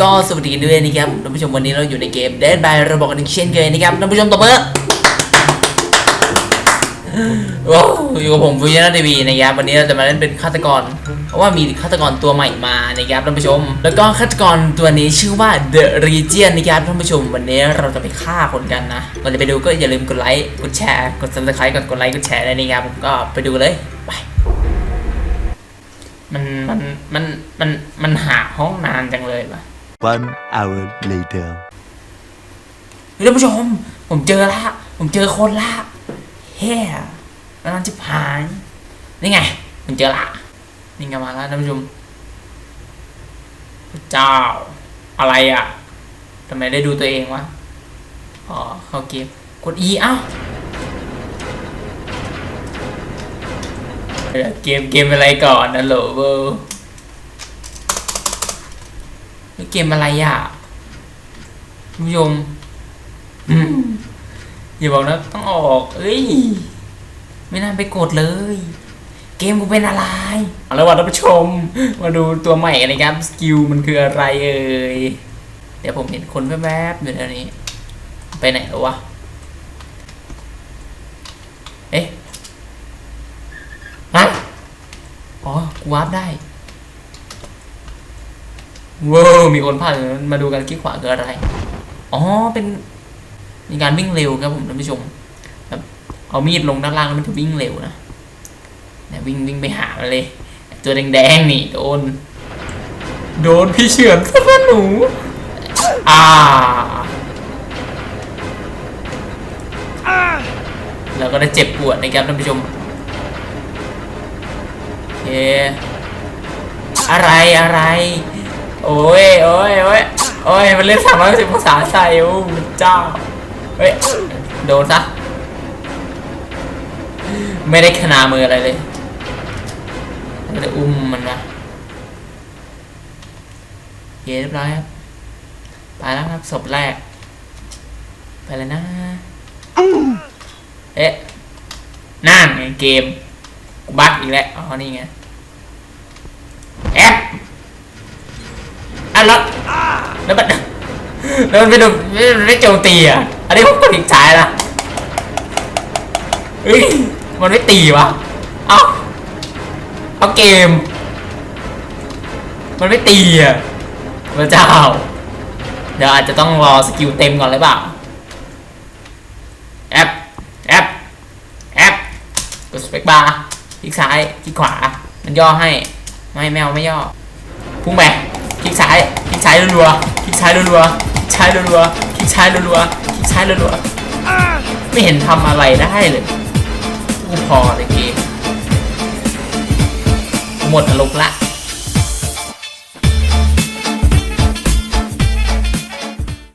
ก็สวัสดีด้วยนะครับท่านผู้ชมวันนี้เราอยู่ในเกม Dead by ระบอกกันอีกเช่นเคยนะครับท่านผู้ชมตบมือโอ้อยู่กับผมฟูยนาทีวีนะครับวันนี้เราจะมาเล่นเป็นฆาตกร เพราะว่ามีฆาตกรตัวใหม่มานะครับท่านผู้ชม แล้วก็ฆาตกรตัวนี้ชื่อว่า The Region นะครับท่านผู้ชม วันนี้เราจะไปฆ่าคนกันนะก่อนจะไปดูก็อย่าลืมกดไลค์กดแชร์กด subscribe กดกดไลค์กดแชร์เลยนะครับผมก็ไปดูเลยไป มันมันมันมันมันหาห้องนานจังเลยปะ One hour later. เฮ้ยท่านผู้ชม ผมเจอละผมเจอคนละเฮ้ยนั่นจิบหายนี่ไงผมเจอละนี่ไงมาแล้วท่านผู้ชมพระเจ้า อะไรอะทำไมได้ดูตัวเองวะอ๋อเข้าเกมกด E เอ้า เกมเกมอะไรก่อนนะโหลเวอร์เกมอะไรอะท่านผู้ชมอืมอย่าบอกนะต้องออก เอ้ย ไม่น่าไปกดเลย เกมกูเป็นอะไรเอาละวัท่านผู้ชม มาดูตัวใหม่กันนะครับ สกิลมันคืออะไรเอ่ย เดี๋ยวผมเห็นคนแวบๆอยู่แถวนี้ ไปไหนแล้ววะ เอ๊ะฮะอ๋อ กูวาร์ปได้ว้าวมีคนผ่านมาดูกันคลิกขวาคืออะไร อ๋อ เป็นมีการวิ่งเร็วครับผมท่านผู้ชมแบบเอามีดลงด้านล่างแล้วมันจะวิ่งเร็วนะเนี่ยวิ่งวิ่งไปหามันเลยไอ้ตัวแดงๆนี่โดน โดนพี่เฉือนซะแล้วหนู อ่าเราก็ได้เจ็บปวดนะครับท่านผู้ชม เค อะไรอะไร โอ้ยโอ้ยโอ้ยโอ้ยมันเล่นสามร้อยสิบองศาใส่โอ้เจ้าเฮ้ยโดนซะไม่ได้ขนามืออะไรเลยไม่ได้อุ้มมันนะเย้เรียบร้อยครับไปแล้วครับศพแรก ไปเลยนะเอ๊ะนั่นไงเกมบักอีกแล้วอ๋อนี่ไง แอบอะแล้วแล้วมันแล้วมันไม่โดนไม่โจมตีอะ อันนี้ผมกดอีกสายละเฮ้ยมันไม่ตีวะ เอาเอาเกม มันไม่ตีอะพระเจ้า เดี๋ยวอาจจะต้องรอสกิลเต็มก่อนเลยเปล่าแอปแอปแอปกดสเปคบาร์คลิกซ้ายคลิกขวา มันย่อให้ ไม่แมวไม่ย่อพุ่งไปคลิกซ้ายคลิกซ้ายรัวๆคลิกซ้ายรัวๆคลิกซ้ายรัวๆคลิกซ้ายรัวๆคลิกซ้ายรัวๆไม่เห็นทำอะไรได้เลยกูพอเลยเกมหมดอารมณ์ละ